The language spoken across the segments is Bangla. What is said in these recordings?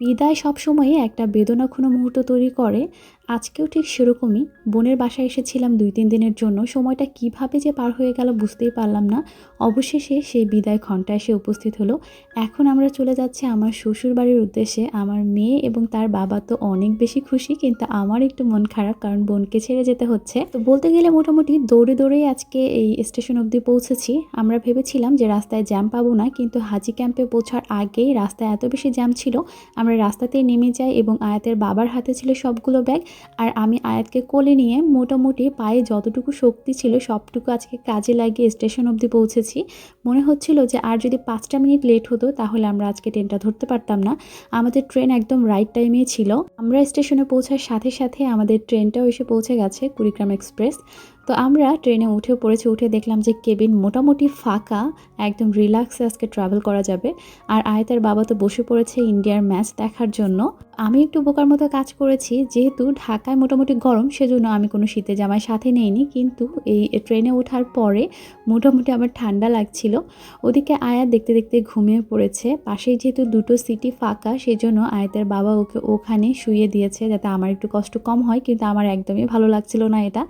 বিদায় সবসময়ই একটা বেদনাক্ষণ মুহূর্ত তৈরি করে আজকেও ঠিক সেরকমই। বোনের বাসায় এসেছিলাম দুই তিন দিনের জন্য। সময়টা কীভাবে যে পার হয়ে গেল বুঝতেই পারলাম না। অবশেষে সেই বিদায় ঘণ্টা এসে উপস্থিত হলো। এখন আমরা চলে যাচ্ছি আমার শ্বশুর বাড়ির উদ্দেশ্যে। আমার মেয়ে এবং তার বাবা তো অনেক বেশি খুশি, কিন্তু আমার একটু মন খারাপ কারণ বোনকে ছেড়ে যেতে হচ্ছে। তো বলতে গেলে মোটামুটি দৌড়ে দৌড়েই আজকে এই স্টেশন অবধি পৌঁছেছি। আমরা ভেবেছিলাম যে রাস্তায় জ্যাম পাবো না, কিন্তু হাজি ক্যাম্পে পৌঁছার আগেই রাস্তায় এত বেশি জ্যাম ছিল। আমরা রাস্তাতেই নেমে যাই এবং আয়াতের বাবার হাতে ছিল সবগুলো ব্যাগ। আর আমি আয়াতকে কোলে নিয়ে মোটামুটি পায়ে যতটুকু শক্তি ছিল সবটুকু আজকে কাজে লাগিয়ে স্টেশন অবধি পৌঁছেছি। মনে হচ্ছিল যে আর যদি পাঁচটা মিনিট লেট হতো তাহলে আমরা আজকে ট্রেনটা ধরতে পারতাম না। আমাদের ট্রেন একদম রাইট টাইমে ছিল। আমরা স্টেশনে পৌঁছার সাথে সাথে আমাদের ট্রেনটাও এসে পৌঁছে গেছে কুড়িগ্রাম এক্সপ্রেস। তো আমরা ট্রেনে উঠে পড়েছি, উঠে দেখলাম যে কেবিন মোটামুটি ফাঁকা, একদম রিল্যাক্সে আজকে ট্রাভেল করা যাবে। আর আয়তার বাবা তো বসে পড়েছে ইন্ডিয়ার ম্যাচ দেখার জন্য। আমি একটু বোকার মতো কাজ করেছি, যেহেতু ঢাকায় মোটামুটি গরম, সেজন্য আমি কোনো শীতে জামায় সাথে নেইনি। কিন্তু এই ট্রেনে ওঠার পরে মোটামুটি আমার ঠান্ডা লাগছিল। ওদিকে আয়া দেখতে দেখতে ঘুমিয়ে পড়েছে। পাশেই যেহেতু দুটো সিটি ফাঁকা সেই জন্য আয়াতের বাবা ওকে ওখানে শুয়ে দিয়েছে, যাতে আমার একটু কষ্ট কম হয়, কিন্তু আমার একদমই ভালো লাগছিল না এটা।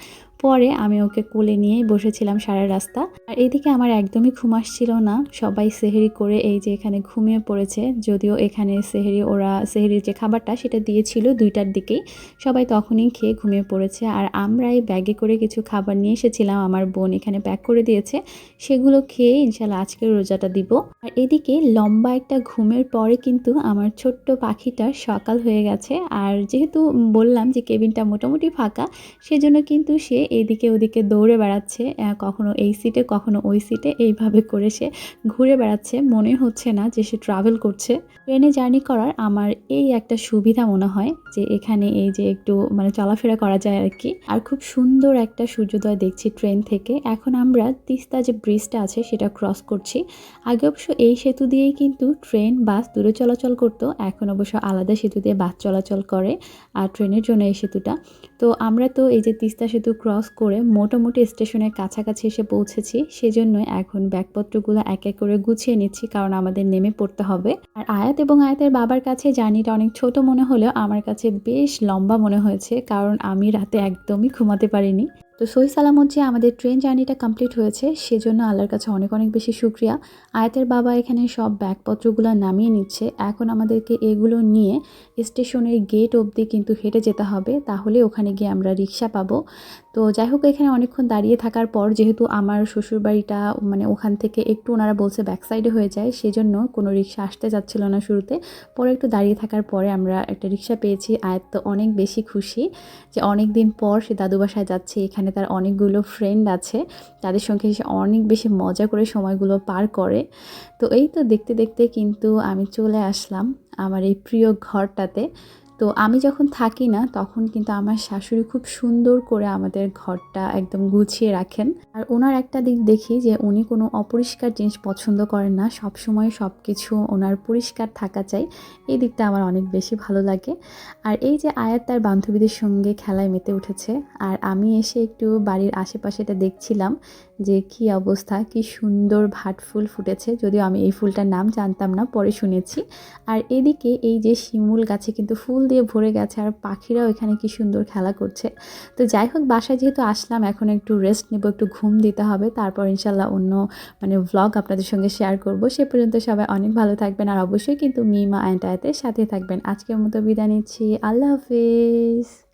পরে আমি ওকে কোলে নিয়েই বসেছিলাম সারা রাস্তা। আর এদিকে আমার একদমই ঘুম আসছিল না। সবাই সেহেরি করে এই যে এখানে ঘুমিয়ে পড়েছে, যদিও এখানে সেহেরি, ওরা সেহেরির যে খাবারটা সেটা দিয়েছিল দুইটার দিকেই। সবাই তখনই খেয়ে ঘুমিয়ে পড়েছে। আর আমরা এই ব্যাগে করে কিছু খাবার নিয়ে এসেছিলাম, আমার বোন এখানে প্যাক করে দিয়েছে। সেগুলো খেয়ে ইনশাল্লাহ আজকের রোজাটা দিব। আর এদিকে লম্বা একটা ঘুমের পরে কিন্তু আমার ছোট্ট পাখিটা সকাল হয়ে গেছে। আর যেহেতু বললাম যে কেবিনটা মোটামুটি ফাঁকা, সেজন্য কিন্তু সে এদিকে ওদিকে দৌড়ে বেড়াচ্ছে কখনো এই সিটে কখনো ওই সিটে এইভাবে করে সে ঘুরে বেড়াচ্ছে। মনে হচ্ছে না যে সে ট্রাভেল করছে। ট্রেনে জার্নি করার আমার এই একটা সুবিধা মনে হয় যে এখানে এই যে একটু মানে চলাফেরা করা যায় আর কি। আর খুব সুন্দর একটা সূর্যোদয় দেখছি ট্রেন থেকে। এখন আমরা তিস্তা যে ব্রিজটা আছে সেটা ক্রস করছি। আগে অবশ্য এই সেতু দিয়েই কিন্তু ট্রেন, বাস দূরে চলাচল করতো। এখন অবশ্য আলাদা সেতু দিয়ে বাস চলাচল করে, আর ট্রেনের জন্য এই সেতুটা। তো আমরা তো এই যে তিস্তা সেতু ক্রস করে মোটামুটি স্টেশনের কাছাকাছি এসে পৌঁছেছি। সেজন্য এখন ব্যাগপত্রগুলো এক এক করে গুছিয়ে নিচ্ছি কারণ আমাদের নেমে পড়তে হবে। আর আয়াত এবং আয়াতের বাবার কাছে জার্নিটা অনেক ছোট মনে হলেও আমার কাছে বেশ লম্বা মনে হয়েছে কারণ আমি রাতে একদমই ঘুমাতে পারিনি। তো সহি সালামত যে আমাদের ট্রেন জার্নিটা কমপ্লিট হয়েছে, সেজন্য আল্লাহর কাছে অনেক অনেক বেশি শুক্রিয়া। আয়াতের বাবা এখানে সব ব্যাগপত্রগুলো নামিয়ে নিচ্ছে। এখন আমাদেরকে এগুলো নিয়ে স্টেশনের গেট অবধি কিন্তু হেঁটে যেতে হবে। তাহলে ওখানে গিয়ে আমরা রিক্সা পাবো। তো যাই হোক, এখানে অনেকক্ষণ দাঁড়িয়ে থাকার পর যেহেতু আমার শ্বশুরবাড়িটা মানে ওখান থেকে একটু ওনারা বলছে ব্যাক সাইডে হয়ে যায়, সেজন্য কোনো রিক্সা আসতে যাচ্ছিল না শুরুতে। পরে একটু দাঁড়িয়ে থাকার পরে আমরা একটা রিক্সা পেয়েছি। আয়াত তো অনেক বেশি খুশি যে অনেক দিন পর সে দাদু বাসায় যাচ্ছে, এখানে তার অনেকগুলো ফ্রেন্ড আছে। তাদের সঙ্গে সে অনেক বেশি মজা করে সময়গুলো পার করে। তো এই তো দেখতে দেখতে কিন্তু আমি চলে আসলাম আমার এই প্রিয় ঘরটাতে। তো আমি যখন থাকি না, তখন কিন্তু আমার শাশুড়ি খুব সুন্দর করে আমাদের ঘরটা একদম গুছিয়ে রাখেন। আর ওনার একটা দিক দেখি যে, উনি কোনো অপরিষ্কার জিনিস পছন্দ করেন না সব সময় সব কিছু ওনার পরিষ্কার থাকা চাই। এই দিকটা আমার অনেক বেশি ভালো লাগে। আর এই যে আয়াত তার বান্ধবীদের সঙ্গে খেলায় মেতে উঠেছে, আর আমি এসে একটু বাড়ির আশেপাশেটা দেখছিলাম যে, কি অবস্থা, কি সুন্দর ভাট ফুল ফুটেছে। যদিও আমি এই ফুলটার নাম জানতাম না, পরে শুনেছি। আর এদিকে এই যে শিমুল গাছে কিন্তু ফুল দিয়ে ভরে গেছে আর পাখিরাও এখানে কি সুন্দর খেলা করছে। তো যাই হোক, বাসায় যেহেতু আসলাম, এখন একটু রেস্ট নেব, একটু ঘুম দিতে হবে। তারপর ইনশাল্লাহ অন্য মানে ব্লগ আপনাদের সঙ্গে শেয়ার করব। সে পর্যন্ত সবাই অনেক ভালো থাকবেন আর অবশ্যই কিন্তু মিমা অ্যান্ড সাথে থাকবেন। আজকের মতো বিদায় নিচ্ছি। আল্লাহ হাফিজ।